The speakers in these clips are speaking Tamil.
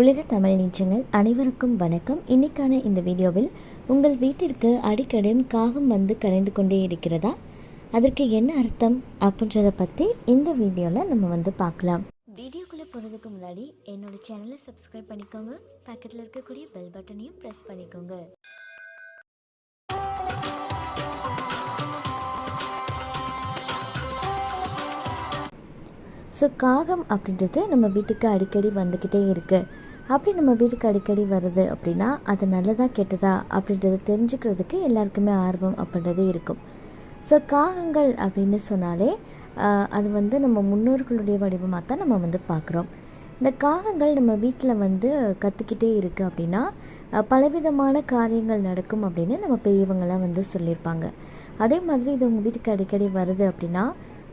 உலக தமிழ் நீச்சங்கள் அனைவருக்கும் வணக்கம். இன்னைக்கான இந்த வீடியோவில் உங்கள் வீட்டிற்கு அடிக்கடி காகம் வந்து கரைந்து கொண்டே இருக்கிறதா? அதற்கு என்ன அர்த்தம்? அப்படின்றத பற்றி இந்த வீடியோவில் நம்ம வந்து பார்க்கலாம். வீடியோக்குள்ளே போகிறதுக்கு முன்னாடி என்னோட சேனலை சப்ஸ்கிரைப் பண்ணிக்கோங்க. பக்கத்தில் இருக்கக்கூடிய பெல் பட்டனையும் ப்ரெஸ் பண்ணிக்கோங்க. ஸோ காகம் அப்படின்றது நம்ம வீட்டுக்கு அடிக்கடி வந்துக்கிட்டே இருக்குது அப்படி நம்ம வீட்டுக்கு அடிக்கடி வருது அப்படின்னா அது நல்லதா கெட்டதா அப்படின்றத தெரிஞ்சுக்கிறதுக்கு எல்லாருக்குமே ஆர்வம் அப்படின்றது இருக்கும். ஸோ காகங்கள் அப்படின்னு சொன்னாலே அது வந்து நம்ம முன்னோர்களுடைய வடிவமாக தான் நம்ம வந்து பார்க்குறோம். இந்த காகங்கள் நம்ம வீட்டில் வந்து கற்றுக்கிட்டே இருக்குது அப்படின்னா பலவிதமான காரியங்கள் நடக்கும் அப்படின்னு நம்ம பெரியவங்களாம் வந்து சொல்லியிருப்பாங்க. அதே மாதிரி இது உங்கள் வீட்டுக்கு அடிக்கடி வருது அப்படின்னா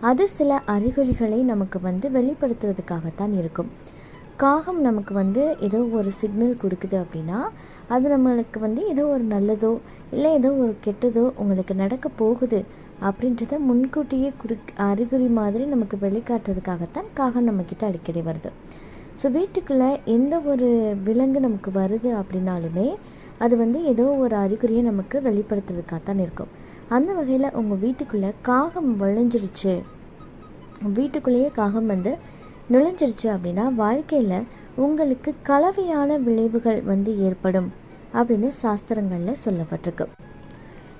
அது சில அறிகுறிகளை நமக்கு வந்து வெளிப்படுத்துறதுக்காகத்தான் இருக்கும். காகம் நமக்கு வந்து ஏதோ ஒரு சிக்னல் கொடுக்குது அப்படின்னா அது நம்மளுக்கு வந்து ஏதோ ஒரு நல்லதோ இல்லை ஏதோ ஒரு கெட்டதோ உங்களுக்கு நடக்க போகுது அப்படின்றத முன்கூட்டியே குடு அறிகுறி மாதிரி நமக்கு வெளிக்காட்டுறதுக்காகத்தான் காகம் நம்மக்கிட்ட அடிக்கடி வருது. ஸோ வீட்டுக்குள்ளே எந்த ஒரு விலங்கு நமக்கு வருது அப்படின்னாலுமே அது வந்து ஏதோ ஒரு அறிகுறியை நமக்கு வெளிப்படுத்துறதுக்காகத்தான் இருக்கும். அந்த வகையில் உங்கள் வீட்டுக்குள்ளே காகம் விளைஞ்சிருச்சு வீட்டுக்குள்ளேயே காகம் வந்து நுழைஞ்சிருச்சு அப்படின்னா வாழ்க்கையில் உங்களுக்கு கலவையான விளைவுகள் வந்து ஏற்படும் அப்படின்னு சாஸ்திரங்களில் சொல்லப்பட்டிருக்கு.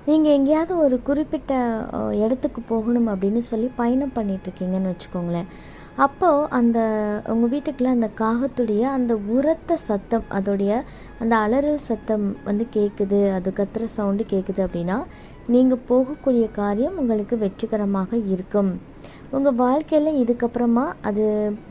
நீங்கள் எங்கேயாவது ஒரு குறிப்பிட்ட இடத்துக்கு போகணும் அப்படின்னு சொல்லி பயணம் பண்ணிகிட்ருக்கீங்கன்னு வச்சுக்கோங்களேன். அப்போது அந்த உங்கள் வீட்டுக்குள்ளே அந்த காகத்துடைய அந்த உரத்த சத்தம் அதோடைய அந்த அலறல் சத்தம் வந்து கேட்குது அது கத்துற சவுண்டு கேட்குது அப்படின்னா நீங்கள் போகக்கூடிய காரியம் உங்களுக்கு வெற்றிகரமாக இருக்கும். உங்கள் வாழ்க்கையில் இதுக்கப்புறமா அது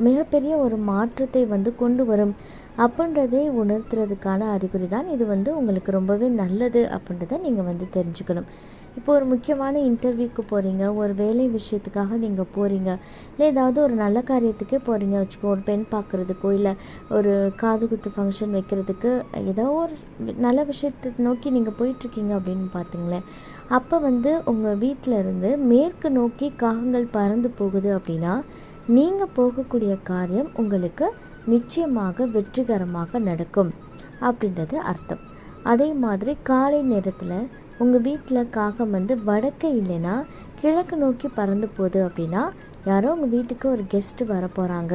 மிகப்பெரிய ஒரு மாற்றத்தை வந்து கொண்டு வரும். அப்படின்றதை உணர்த்துறதுக்கான அறிகுறி தான் இது வந்து உங்களுக்கு ரொம்பவே நல்லது அப்படின்றத நீங்கள் வந்து தெரிஞ்சுக்கணும். இப்போ ஒரு முக்கியமான இன்டர்வியூக்கு போகிறீங்க ஒரு வேலை விஷயத்துக்காக நீங்கள் போகிறீங்க இல்லை ஏதாவது ஒரு நல்ல காரியத்துக்கே போகிறீங்க வச்சுக்கோ ஒரு பெண் பார்க்குறதுக்கோ இல்லை ஒரு காது குத்து ஃபங்க்ஷன் வைக்கிறதுக்கு ஏதோ ஒரு நல்ல விஷயத்தை நோக்கி நீங்கள் போயிட்டுருக்கீங்க அப்படின்னு பார்த்தீங்களேன் அப்போ வந்து உங்கள் வீட்டில் இருந்து மேற்கு நோக்கி காகங்கள் பறந்து போகுது அப்படின்னா நீங்கள் போகக்கூடிய காரியம் உங்களுக்கு நிச்சயமாக வெற்றிகரமாக நடக்கும் அப்படின்றது அர்த்தம். அதே மாதிரி காலை நேரத்தில் உங்கள் வீட்டில் காகம் வந்து வடக்கு இல்லைன்னா கிழக்கு நோக்கி பறந்து போகுது அப்படின்னா யாரோ உங்கள் வீட்டுக்கு ஒரு கெஸ்ட்டு வர போகிறாங்க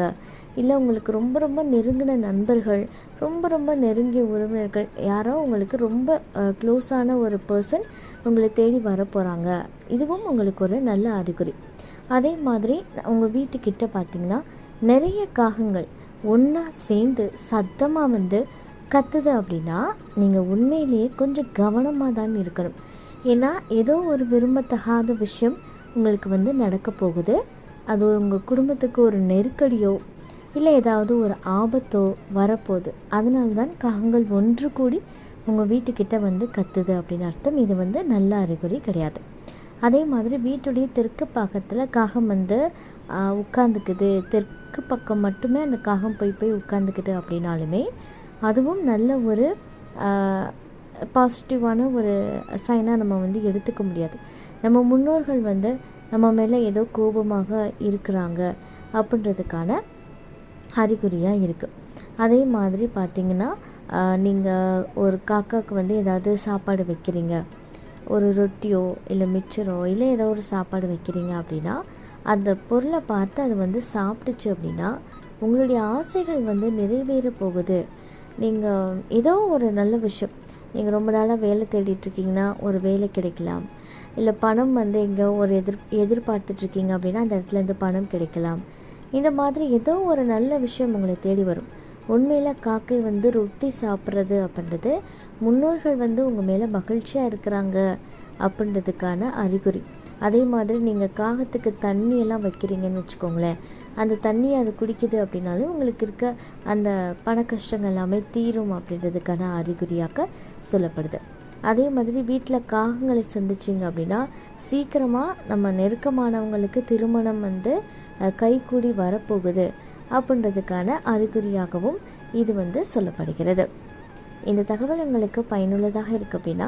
இல்லை உங்களுக்கு ரொம்ப ரொம்ப நெருங்கின நண்பர்கள் ரொம்ப ரொம்ப நெருங்கிய உறவினர்கள் யாரோ உங்களுக்கு ரொம்ப க்ளோஸான ஒரு பர்சன் உங்களை தேடி வர போகிறாங்க இதுவும் உங்களுக்கு ஒரு நல்ல அறிகுறி. அதே மாதிரி உங்கள் வீட்டுக்கிட்ட பார்த்திங்கன்னா நிறைய காகங்கள் ஒன்றா சேர்ந்து சத்தமாக வந்து கத்துது அப்படின்னா நீங்கள் உண்மையிலேயே கொஞ்சம் கவனமாக தான் இருக்கணும். ஏன்னா ஏதோ ஒரு விரும்பத்தகாத விஷயம் உங்களுக்கு வந்து நடக்க போகுது. அது உங்கள் குடும்பத்துக்கு ஒரு நெருக்கடியோ இல்லை ஏதாவது ஒரு ஆபத்தோ வரப்போகுது. அதனால தான் காகங்கள் ஒன்று கூடி உங்கள் வீட்டுக்கிட்ட வந்து கத்துது அப்படின்னு அர்த்தம். இது வந்து நல்ல அறிகுறி கிடையாது. அதே மாதிரி வீட்டுடைய தெற்கு பக்கத்தில் காகம் வந்து உட்காந்துக்குது தெற்கு பக்கம் மட்டுமே அந்த காகம் போய் போய் உட்காந்துக்குது அப்படின்னாலுமே அதுவும் நல்ல ஒரு பாசிட்டிவான ஒரு சைனாக நம்ம வந்து எடுத்துக்க முடியாது. நம்ம முன்னோர்கள் வந்து நம்ம மேலே ஏதோ கோபமாக இருக்கிறாங்க அப்படின்றதுக்கான அறிகுறியாக இருக்குது அதே மாதிரி பார்த்தீங்கன்னா நீங்கள் ஒரு காக்காவுக்கு வந்து ஏதாவது சாப்பாடு வைக்கிறீங்க. ஒரு ரொட்டியோ இல்லை மிச்சரோ இல்லை ஏதோ ஒரு சாப்பாடு வைக்கிறீங்க அப்படின்னா அந்த பொருளை பார்த்து அது வந்து சாப்பிட்டுச்சு அப்படின்னா உங்களுடைய ஆசைகள் வந்து நிறைவேற போகுது. நீங்கள் ஏதோ ஒரு நல்ல விஷயம். நீங்கள் ரொம்ப நாளாக வேலை தேடிட்டுருக்கீங்கன்னா ஒரு வேலை கிடைக்கலாம். இல்லை பணம் வந்து எங்கே ஒரு எதிர் எதிர்பார்த்துட்ருக்கீங்க அப்படின்னா அந்த இடத்துல இருந்து பணம் கிடைக்கலாம். இந்த மாதிரி ஏதோ ஒரு நல்ல விஷயம் உங்களை தேடி வரும். உண்மையில் காக்கை வந்து ரொட்டி சாப்பிட்றது அப்படின்றது முன்னோர்கள் வந்து உங்கள் மேலே மகிழ்ச்சியாக இருக்கிறாங்க அப்படின்றதுக்கான அறிகுறி. அதே மாதிரி நீங்கள் காகத்துக்கு தண்ணியெல்லாம் வைக்கிறீங்கன்னு வச்சுக்கோங்களேன். அந்த தண்ணியை அது குடிக்குது அப்படின்னாலும் உங்களுக்கு இருக்க அந்த பண கஷ்டங்கள் எல்லாமே தீரும் அப்படின்றதுக்கான அறிகுறியாக சொல்லப்படுது. அதே மாதிரி வீட்டில் காகங்களை சந்திச்சிங்க அப்படின்னா சீக்கிரமாக நம்ம நெருக்கமானவங்களுக்கு திருமணம் வந்து கைகூடி வரப்போகுது அப்படின்றதுக்கான அறிகுறியாகவும் இது வந்து சொல்லப்படுகிறது. இந்த தகவல் உங்களுக்கு பயனுள்ளதாக இருக்குது அப்படின்னா